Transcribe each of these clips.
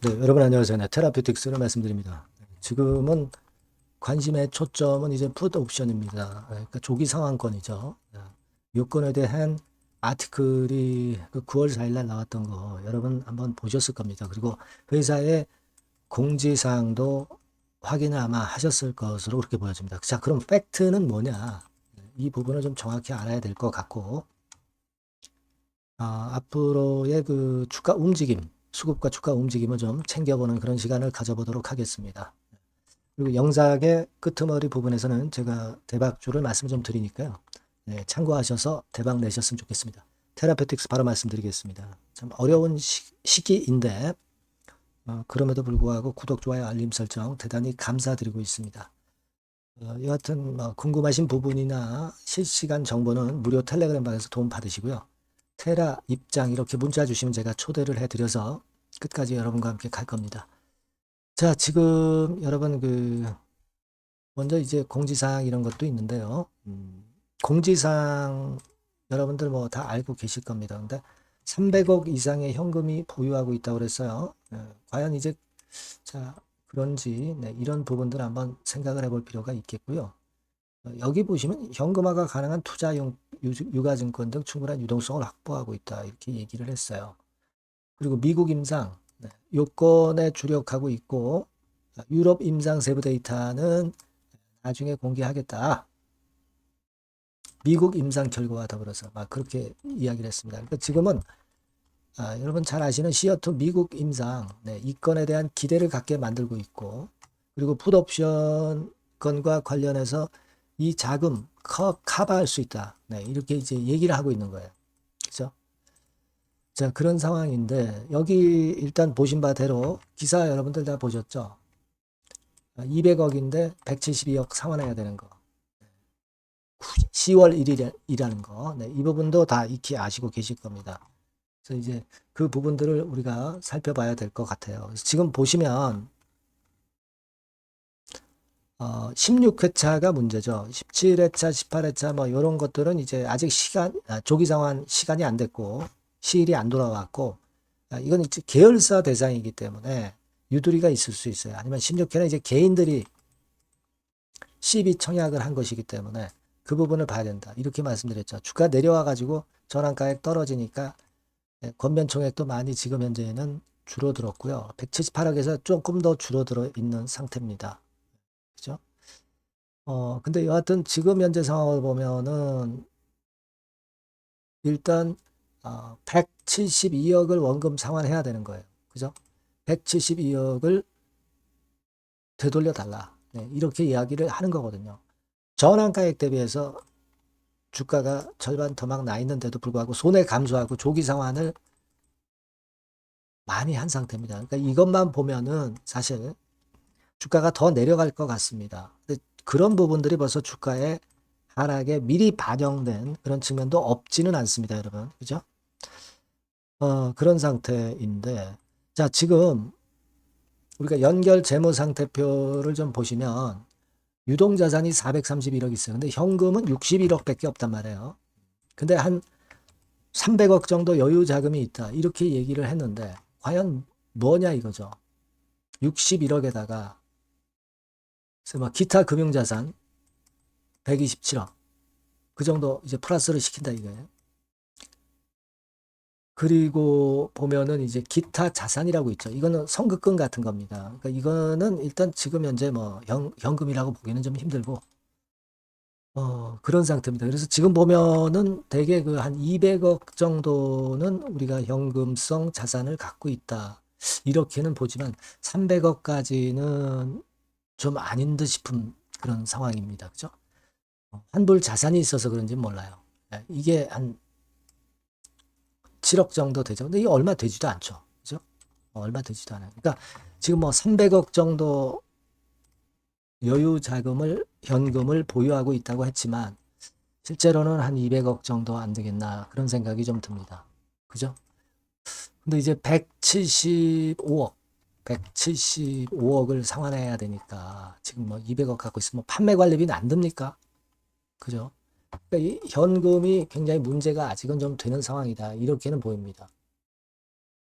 네, 여러분 안녕하세요. 네, 테라피틱스를 말씀드립니다. 네, 지금은 관심의 초점은 이제 풋 옵션입니다. 네, 그러니까 조기 상환권이죠. 네, 요건에 대한 아티클이 그 9월 4일 날 나왔던 거 여러분 한번 보셨을 겁니다. 그리고 회사의 공지사항도 확인을 아마 하셨을 것으로 그렇게 보여집니다. 자, 그럼 팩트는 뭐냐? 네, 이 부분을 좀 정확히 알아야 될 것 같고, 아, 앞으로의 그 주가 움직임, 수급과 주가 움직임을 좀 챙겨보는 그런 시간을 가져보도록 하겠습니다. 그리고 영상의 끄트머리 부분에서는 제가 대박주를 말씀 좀 드리니까요. 네, 참고하셔서 대박 내셨으면 좋겠습니다. 테라페틱스 바로 말씀드리겠습니다. 참 어려운 시, 시기인데 어, 그럼에도 불구하고 구독, 좋아요, 알림 설정 대단히 감사드리고 있습니다. 어, 여하튼 뭐 궁금하신 부분이나 실시간 정보는 무료 텔레그램 방에서 도움 받으시고요. 테라 입장 이렇게 문자 주시면 제가 초대를 해드려서 끝까지 여러분과 함께 갈 겁니다. 자, 지금 여러분 그 먼저 이제 공지사항 이런 것도 있는데요. 음, 공지사항 여러분들 뭐 다 알고 계실 겁니다. 근데 300억 이상의 현금이 보유하고 있다고 그랬어요. 예, 과연 이제 자 그런지 네, 이런 부분들 한번 생각을 해볼 필요가 있겠고요. 어, 여기 보시면 현금화가 가능한 투자용 유- 유가증권 등 충분한 유동성을 확보하고 있다 이렇게 얘기를 했어요. 그리고 미국 임상 네, 요건에 주력하고 있고 아, 유럽 임상 세부 데이터는 나중에 공개하겠다. 미국 임상 결과와 더불어서 막 그렇게 이야기를 했습니다. 그러니까 지금은 아, 여러분 잘 아시는 시어토 미국 임상 네, 이 건에 대한 기대를 갖게 만들고 있고 그리고 풋옵션 건과 관련해서 이 자금 커, 커버할 수 있다. 네, 이렇게 이제 얘기를 하고 있는 거예요. 그죠? 자, 그런 상황인데 여기 일단 보신 바대로 기사 여러분들 다 보셨죠? 200억인데 172억 상환해야 되는 거. 10월 1일이라는 거. 네, 이 부분도 다 익히 아시고 계실 겁니다. 그래서 이제 그 부분들을 우리가 살펴봐야 될 것 같아요. 지금 보시면 어, 16회차가 문제죠. 17회차, 18회차 뭐 이런 것들은 이제 아직 시간 아, 조기 상환 시간이 안 됐고 시일이 안 돌아왔고 아, 이건 이제 계열사 대상이기 때문에 유두리가 있을 수 있어요. 아니면 16회는 이제 개인들이 시비 청약을 한 것이기 때문에 그 부분을 봐야 된다. 이렇게 말씀드렸죠. 주가 내려와 가지고 전환가액 떨어지니까 네, 권면총액도 많이 지금 현재는 줄어들었고요. 178억에서 조금 더 줄어들어 있는 상태입니다. 그죠? 어, 근데 여하튼 지금 현재 상황을 보면은 일단 어, 172억을 원금 상환해야 되는 거예요. 그죠? 172억을 되돌려 달라. 네, 이렇게 이야기를 하는 거거든요. 전환가액 대비해서 주가가 절반 더막 나 있는데도 불구하고 손해 감소하고 조기 상환을 많이 한 상태입니다. 그러니까 이것만 보면은 사실 주가가 더 내려갈 것 같습니다. 그런 부분들이 벌써 주가의 하락에 미리 반영된 그런 측면도 없지는 않습니다, 여러분. 그죠? 어, 그런 상태인데, 자, 지금 우리가 연결 재무 상태표를 좀 보시면 유동 자산이 431억 있어요. 근데 현금은 61억 밖에 없단 말이에요. 근데 한 300억 정도 여유 자금이 있다. 이렇게 얘기를 했는데 과연 뭐냐 이거죠. 61억에다가 그래서 막 기타 금융자산 127억 그 정도 이제 플러스를 시킨다 이거예요. 그리고 보면은 이제 기타 자산이라고 있죠. 이거는 선급금 같은 겁니다. 그러니까 이거는 일단 지금 현재 뭐 현, 현금이라고 보기는 좀 힘들고 어, 그런 상태입니다. 그래서 지금 보면은 대개 그 한 200억 정도는 우리가 현금성 자산을 갖고 있다. 이렇게는 보지만 300억까지는 좀 아닌 듯 싶은 그런 상황입니다. 그죠? 어, 환불 자산이 있어서 그런지 몰라요. 예, 이게 한 7억 정도 되죠. 근데 이게 얼마 되지도 않죠. 그죠? 어, 얼마 되지도 않아요. 그러니까 지금 뭐 300억 정도 여유 자금을 현금을 보유하고 있다고 했지만 실제로는 한 200억 정도 안 되겠나 그런 생각이 좀 듭니다. 그죠? 근데 이제 175억 175억을 상환해야 되니까 지금 뭐 200억 갖고 있으면 판매 관리비는 안 듭니까? 그죠? 그러니까 이 현금이 굉장히 문제가 아직은 좀 되는 상황이다. 이렇게는 보입니다.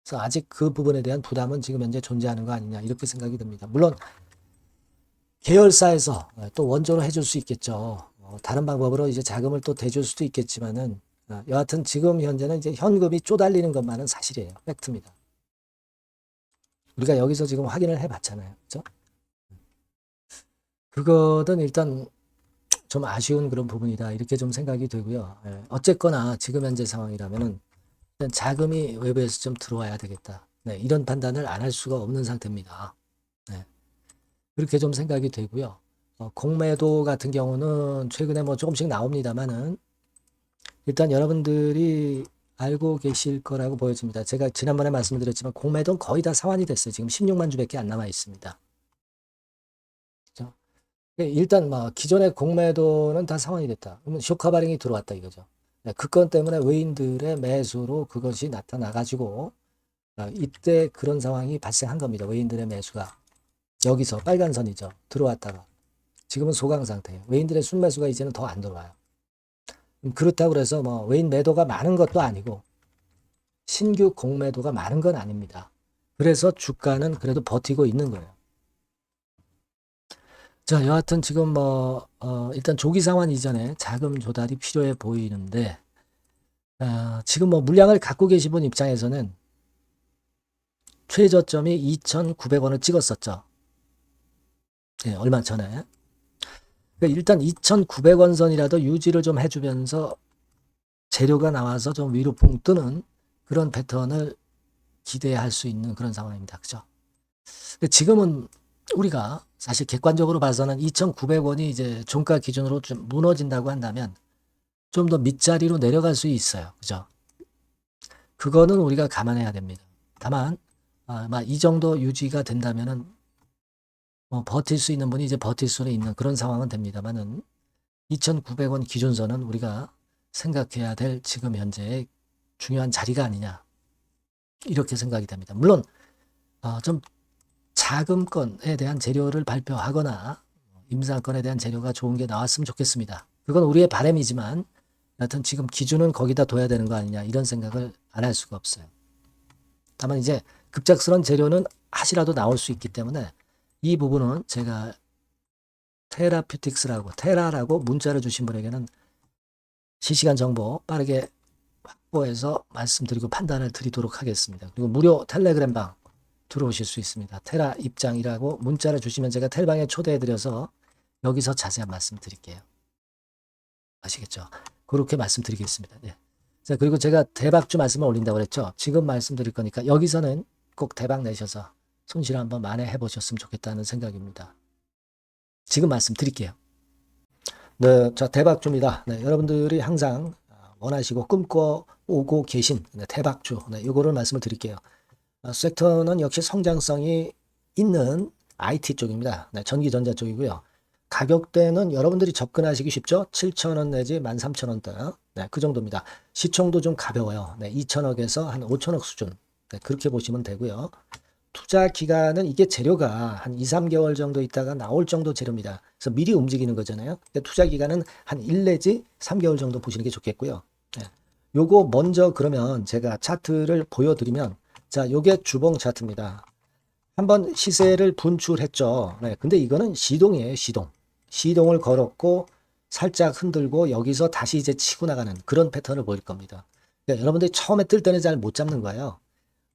그래서 아직 그 부분에 대한 부담은 지금 현재 존재하는 거 아니냐 이렇게 생각이 듭니다. 물론 계열사에서 또 원조로 해줄 수 있겠죠. 어, 다른 방법으로 이제 자금을 또 대줄 수도 있겠지만은 어, 여하튼 지금 현재는 이제 현금이 쪼달리는 것만은 사실이에요. 팩트입니다. 우리가 여기서 지금 확인을 해봤잖아요. 그죠? 그거는 일단 좀 아쉬운 그런 부분이다. 이렇게 좀 생각이 되고요. 예, 어쨌거나 지금 현재 상황이라면은 일단 자금이 외부에서 좀 들어와야 되겠다. 네, 이런 판단을 안 할 수가 없는 상태입니다. 네, 그렇게 좀 생각이 되고요. 어, 공매도 같은 경우는 최근에 뭐 조금씩 나옵니다만은 일단 여러분들이 알고 계실 거라고 보여집니다. 제가 지난번에 말씀드렸지만 공매도는 거의 다 상환이 됐어요. 지금 16만 주밖에 안 남아 있습니다. 그죠? 예, 일단 뭐 기존의 공매도는 다 상환이 됐다. 그러면 쇼카 발행이 들어왔다 이거죠. 네, 그건 때문에 외인들의 매수로 그것이 나타나 가지고 아, 이때 그런 상황이 발생한 겁니다. 외인들의 매수가 여기서 빨간 선이죠. 들어왔다가 지금은 소강 상태예요. 외인들의 순매수가 이제는 더 안 들어와요. 음, 그렇다고 그래서 뭐 외인 매도가 많은 것도 아니고 신규 공매도가 많은 건 아닙니다. 그래서 주가는 그래도 버티고 있는 거예요. 자, 여하튼 지금 뭐 어, 일단 조기 상환 이전에 자금 조달이 필요해 보이는데 어, 지금 뭐 물량을 갖고 계신 분 입장에서는 최저점이 2,900원을 찍었었죠. 네, 얼마 전에. 그러니까 일단 2,900원 선이라도 유지를 좀 해주면서 재료가 나와서 좀 위로 붕 뜨는 그런 패턴을 기대할 수 있는 그런 상황입니다. 그죠? 지금은 우리가 사실 객관적으로 봐서는 2,900원이 이제 종가 기준으로 좀 무너진다고 한다면 좀 더 밑자리로 내려갈 수 있어요. 그죠? 그거는 우리가 감안해야 됩니다. 다만, 아마 이 정도 유지가 된다면은 뭐 버틸 수 있는 분이 이제 버틸 수는 있는 그런 상황은 됩니다만은 2,900원 기준선은 우리가 생각해야 될 지금 현재의 중요한 자리가 아니냐 이렇게 생각이 됩니다. 물론 어, 좀 건에 대한 재료를 발표하거나 임상건에 대한 재료가 좋은 게 나왔으면 좋겠습니다. 그건 우리의 바람이지만 여하튼 지금 기준은 거기다 둬야 되는 거 아니냐 이런 생각을 안 할 수가 없어요. 다만 이제 급작스러운 재료는 하시라도 나올 수 있기 때문에 이 부분은 제가 테라퓨틱스라고 테라라고 문자를 주신 분에게는 실시간 정보 빠르게 확보해서 말씀드리고 판단을 드리도록 하겠습니다. 그리고 무료 텔레그램방 들어오실 수 있습니다. 테라 입장이라고 문자를 주시면 제가 텔방에 초대해 드려서 여기서 자세한 말씀 드릴게요. 아시겠죠? 그렇게 말씀드리겠습니다. 네. 자, 그리고 제가 대박주 말씀을 올린다고 그랬죠? 지금 말씀드릴 거니까 여기서는 꼭 대박 내셔서 손실 한번 만회해 보셨으면 좋겠다는 생각입니다. 지금 말씀드릴게요. 네, 자, 대박주입니다. 네, 여러분들이 항상 원하시고 꿈꿔 오고 계신 네, 대박주, 네, 요거를 말씀을 드릴게요. 아, 섹터는 역시 성장성이 있는 IT 쪽입니다. 네, 전기전자 쪽이고요. 가격대는 여러분들이 접근하시기 쉽죠? 7,000원 내지 13,000원대. 네, 그 정도입니다. 시총도 좀 가벼워요. 네, 2천억에서 한 5천억 수준. 네, 그렇게 보시면 되고요. 투자 기간은 이게 재료가 한 2, 3개월 정도 있다가 나올 정도 재료입니다. 그래서 미리 움직이는 거잖아요. 근데 투자 기간은 한 1 내지 3개월 정도 보시는 게 좋겠고요. 네. 요거 먼저 그러면 제가 차트를 보여드리면 자, 요게 주봉 차트입니다. 한번 시세를 분출했죠. 네, 근데 이거는 시동이에요, 시동. 시동을 걸었고 살짝 흔들고 여기서 다시 이제 치고 나가는 그런 패턴을 보일 겁니다. 그러니까 여러분들이 처음에 뜰 때는 잘 못 잡는 거예요.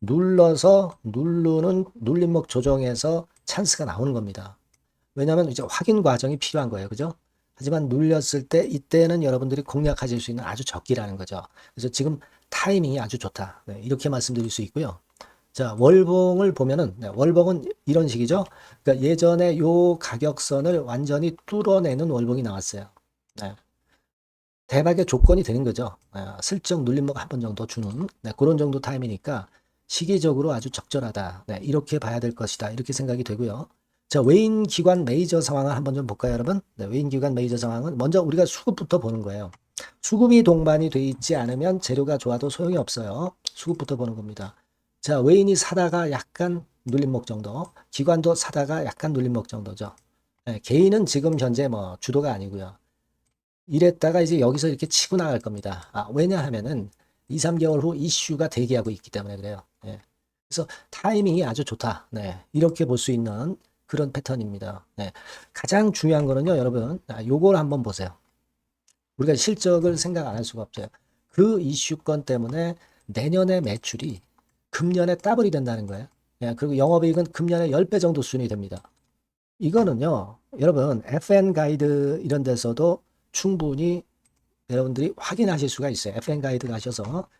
눌러서 누르는 눌림목 조정에서 찬스가 나오는 겁니다. 왜냐하면 이제 확인 과정이 필요한 거예요. 그죠? 하지만 눌렸을 때 이때는 여러분들이 공략하실 수 있는 아주 적기라는 거죠. 그래서 지금 타이밍이 아주 좋다. 네, 이렇게 말씀드릴 수 있고요. 자, 월봉을 보면은 네, 월봉은 이런 식이죠. 그러니까 예전에 요 가격선을 완전히 뚫어내는 월봉이 나왔어요. 네. 대박의 조건이 되는 거죠. 네, 슬쩍 눌림목 한 번 정도 주는 네, 그런 정도 타임이니까 시기적으로 아주 적절하다. 네, 이렇게 봐야 될 것이다. 이렇게 생각이 되고요. 자, 외인 기관 메이저 상황을 한번 좀 볼까요, 여러분? 네, 외인 기관 메이저 상황은 먼저 우리가 수급부터 보는 거예요. 수급이 동반이 돼 있지 않으면 재료가 좋아도 소용이 없어요. 수급부터 보는 겁니다. 자, 외인이 사다가 약간 눌림목 정도, 기관도 사다가 약간 눌림목 정도죠. 네, 개인은 지금 현재 뭐 주도가 아니고요. 이랬다가 이제 여기서 이렇게 치고 나갈 겁니다. 아, 왜냐하면은 2, 3개월 후 이슈가 대기하고 있기 때문에 그래요. 예. 그래서 타이밍이 아주 좋다. 네. 이렇게 볼 수 있는 그런 패턴입니다. 네. 가장 중요한 거는요, 여러분. 아, 요걸 한번 보세요. 우리가 실적을 생각 안 할 수가 없죠. 그 이슈건 때문에 내년의 매출이 금년에 더블이 된다는 거예요. 예, 그리고 영업이익은 금년에 10배 정도 수준이 됩니다. 이거는요, 여러분, FN 가이드 이런 데서도 충분히 여러분들이 확인하실 수가 있어요. FN 가이드 가셔서 예,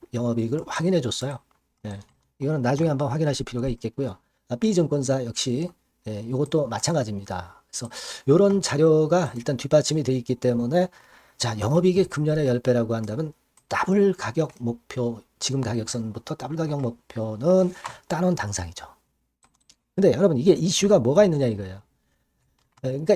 영업이익을 확인해 줬어요. 예. 이거는 나중에 한번 확인하실 필요가 있겠고요. 아, B증권사 역시 예, 이것도 마찬가지입니다. 그래서 이런 자료가 일단 뒷받침이 되어 있기 때문에 자 영업이익이 금년에 10배라고 한다면 더블 가격 목표 지금 가격선부터 더블 가격 목표는 따놓은 당상이죠. 근데 여러분 이게 이슈가 뭐가 있느냐 이거예요. 예, 그러니까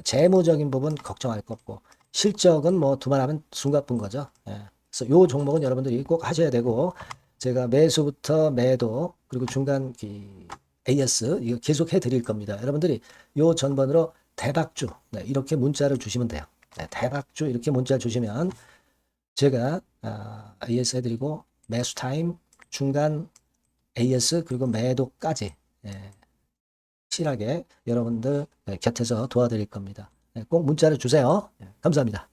재무적인 부분 걱정할 거 없고 실적은 뭐 두말하면 숨가쁜 거죠. 예. 그래서 요 종목은 여러분들이 꼭 하셔야 되고 제가 매수부터 매도 그리고 중간 기 AS 이거 계속 해드릴 겁니다. 여러분들이 요 전번으로 대박주 네, 이렇게 문자를 주시면 돼요. 네, 대박주 이렇게 문자 주시면 제가 아, AS 해드리고 매수 타임 중간 AS 그리고 매도까지 예, 확실하게 여러분들 네, 곁에서 도와드릴 겁니다. 네, 꼭 문자를 주세요. 네, 감사합니다.